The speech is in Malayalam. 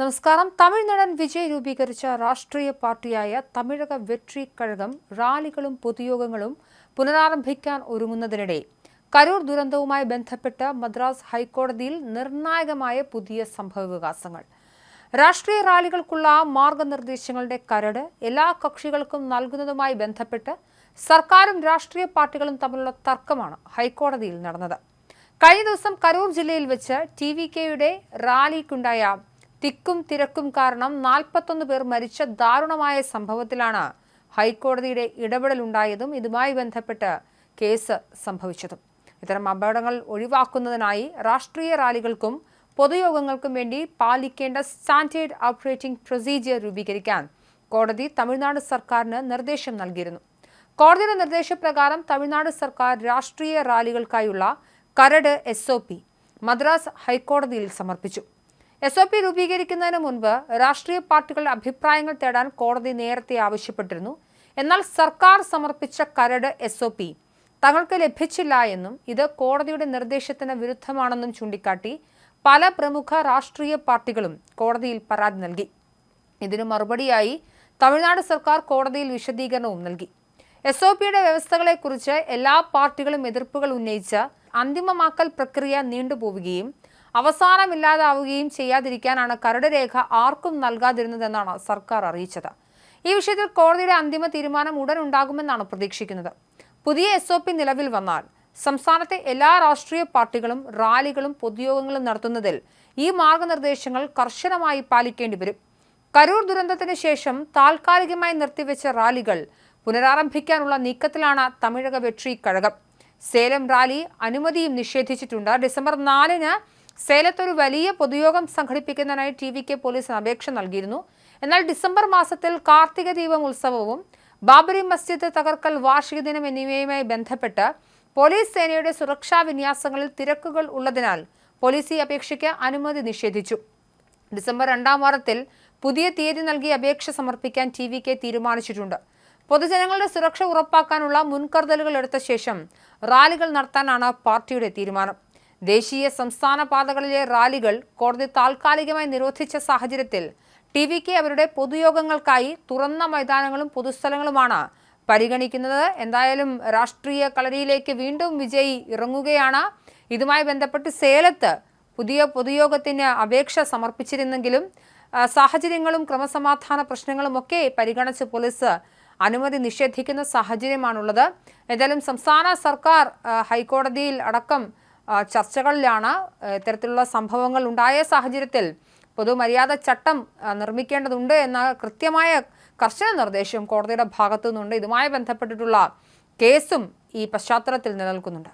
നമസ്കാരം. തമിഴ്നടൻ വിജയ് രൂപീകരിച്ച രാഷ്ട്രീയ പാർട്ടിയായ തമിഴക വെട്രി കഴകം റാലികളും പൊതുയോഗങ്ങളും പുനരാരംഭിക്കാൻ ഒരുങ്ങുന്നതിനിടെ കരൂർ ദുരന്തവുമായി ബന്ധപ്പെട്ട് മദ്രാസ് ഹൈക്കോടതിയിൽ നിർണായകമായ പുതിയ സംഭവവികാസങ്ങൾ. രാഷ്ട്രീയ റാലികൾക്കുള്ള മാർഗനിർദ്ദേശങ്ങളുടെ കരട് എല്ലാ കക്ഷികൾക്കും നൽകുന്നതുമായി ബന്ധപ്പെട്ട് സർക്കാരും രാഷ്ട്രീയ പാർട്ടികളും തമ്മിലുള്ള തർക്കമാണ് ഹൈക്കോടതിയിൽ നടന്നത്. കഴിഞ്ഞ ദിവസം കരൂർ ജില്ലയിൽ വെച്ച് ടി വി കെയുടെ റാലിക്കുണ്ടായ തിക്കും തിരക്കും കാരണം നാൽപ്പത്തൊന്ന് പേർ മരിച്ച ദാരുണമായ സംഭവത്തിലാണ് ഹൈക്കോടതിയുടെ ഇടപെടലുണ്ടായതും ഇതുമായി ബന്ധപ്പെട്ട് കേസ് സംഭവിച്ചതും. ഇത്തരം അപകടങ്ങൾ ഒഴിവാക്കുന്നതിനായി രാഷ്ട്രീയ റാലികൾക്കും പൊതുയോഗങ്ങൾക്കും വേണ്ടി പാലിക്കേണ്ട സ്റ്റാൻഡേർഡ് ഓപ്പറേറ്റിംഗ് പ്രൊസീജിയർ രൂപീകരിക്കാൻ കോടതി തമിഴ്നാട് സർക്കാരിന് നിർദ്ദേശം നൽകിയിരുന്നു. കോടതിയുടെ നിർദ്ദേശപ്രകാരം തമിഴ്നാട് സർക്കാർ രാഷ്ട്രീയ റാലികൾക്കായുള്ള കരട് എസ് മദ്രാസ് ഹൈക്കോടതിയിൽ സമർപ്പിച്ചു. എസ് ഒ പി രൂപീകരിക്കുന്നതിന് മുൻപ് രാഷ്ട്രീയ പാർട്ടികളുടെ അഭിപ്രായങ്ങൾ തേടാൻ കോടതി നേരത്തെ ആവശ്യപ്പെട്ടിരുന്നു. എന്നാൽ സർക്കാർ സമർപ്പിച്ച കരട് എസ് ഒ പി തങ്ങൾക്ക് ലഭിച്ചില്ല എന്നും ഇത് കോടതിയുടെ നിർദ്ദേശത്തിന് വിരുദ്ധമാണെന്നും ചൂണ്ടിക്കാട്ടി പല പ്രമുഖ രാഷ്ട്രീയ പാർട്ടികളും കോടതിയിൽ പരാതി നൽകി. ഇതിനു മറുപടിയായി തമിഴ്നാട് സർക്കാർ കോടതിയിൽ വിശദീകരണവും നൽകി. എസ് ഒ പിയുടെ വ്യവസ്ഥകളെക്കുറിച്ച് എല്ലാ പാർട്ടികളും എതിർപ്പുകൾ ഉന്നയിച്ച അന്തിമമാക്കൽ പ്രക്രിയ നീണ്ടുപോവുകയും അവസാനമില്ലാതാവുകയും ചെയ്യാതിരിക്കാനാണ് കരട് രേഖ ആർക്കും നൽകാതിരുന്നതെന്നാണ് സർക്കാർ അറിയിച്ചത്. ഈ വിഷയത്തിൽ കോടതിയുടെ അന്തിമ തീരുമാനം ഉടൻ ഉണ്ടാകുമെന്നാണ് പ്രതീക്ഷിക്കുന്നത്. പുതിയ എസ് ഒ പി നിലവിൽ വന്നാൽ സംസ്ഥാനത്തെ എല്ലാ രാഷ്ട്രീയ പാർട്ടികളും റാലികളും പൊതുയോഗങ്ങളും നടത്തുന്നതിൽ ഈ മാർഗനിർദ്ദേശങ്ങൾ കർശനമായി പാലിക്കേണ്ടി വരും. കരൂർ ദുരന്തത്തിന് ശേഷം താൽക്കാലികമായി നിർത്തിവെച്ച റാലികൾ പുനരാരംഭിക്കാനുള്ള നീക്കത്തിലാണ് തമിഴക വെട്രി കഴകം. സേലം റാലി അനുമതിയും നിഷേധിച്ചിട്ടുണ്ട്. ഡിസംബർ നാലിന് സേലത്തൊരു വലിയ പൊതുയോഗം സംഘടിപ്പിക്കുന്നതിനായി ടി വിക്ക് പോലീസ് അപേക്ഷ നൽകിയിരുന്നു. എന്നാൽ ഡിസംബർ മാസത്തിൽ കാർത്തിക ദീപം ഉത്സവവും ബാബരി മസ്ജിദ് തകർക്കൽ വാർഷിക ദിനം എന്നിവയുമായി ബന്ധപ്പെട്ട് പോലീസ് സേനയുടെ സുരക്ഷാ വിന്യാസങ്ങളിൽ തിരക്കുകൾ ഉള്ളതിനാൽ പോലീസ് ഈ അപേക്ഷയ്ക്ക് അനുമതി നിഷേധിച്ചു. ഡിസംബർ രണ്ടാം വാരത്തിൽ പുതിയ തീയതി നൽകി അപേക്ഷ സമർപ്പിക്കാൻ ടി വി കെ തീരുമാനിച്ചിട്ടുണ്ട്. പൊതുജനങ്ങളുടെ സുരക്ഷ ഉറപ്പാക്കാനുള്ള മുൻകരുതലുകൾ എടുത്ത ശേഷം റാലികൾ നടത്താനാണ് പാർട്ടിയുടെ തീരുമാനം. ദേശീയ സംസ്ഥാന പാതകളിലെ റാലികൾ കോടതി താൽക്കാലികമായി നിരോധിച്ച സാഹചര്യത്തിൽ ടി വിക്ക് അവരുടെ പൊതുയോഗങ്ങൾക്കായി തുറന്ന മൈതാനങ്ങളും പൊതുസ്ഥലങ്ങളുമാണ് പരിഗണിക്കുന്നത്. എന്തായാലും രാഷ്ട്രീയ കളരിയിലേക്ക് വീണ്ടും വിജയി ഇറങ്ങുകയാണ്. ഇതുമായി ബന്ധപ്പെട്ട് സേലത്ത് പുതിയ പൊതുയോഗത്തിന് അപേക്ഷ സമർപ്പിച്ചിരുന്നെങ്കിലും സാഹചര്യങ്ങളും ക്രമസമാധാന പ്രശ്നങ്ങളും ഒക്കെ പരിഗണിച്ച് പോലീസ് അനുമതി നിഷേധിക്കുന്ന സാഹചര്യമാണുള്ളത്. എന്തായാലും സംസ്ഥാന സർക്കാർ ഹൈക്കോടതിയിൽ അടക്കം ചർച്ചകളിലാണ് ഇത്തരത്തിലുള്ള സംഭവങ്ങൾ ഉണ്ടായ സാഹചര്യത്തിൽ പൊതുമര്യാദ ചട്ടം നിർമ്മിക്കേണ്ടതുണ്ട് എന്ന കൃത്യമായ കർശന നിർദ്ദേശം കോടതിയുടെ ഭാഗത്തു നിന്നുണ്ട് ഇതുമായി ബന്ധപ്പെട്ടിട്ടുള്ള കേസും ഈ പശ്ചാത്തലത്തിൽ നിലനിൽക്കുന്നുണ്ട്.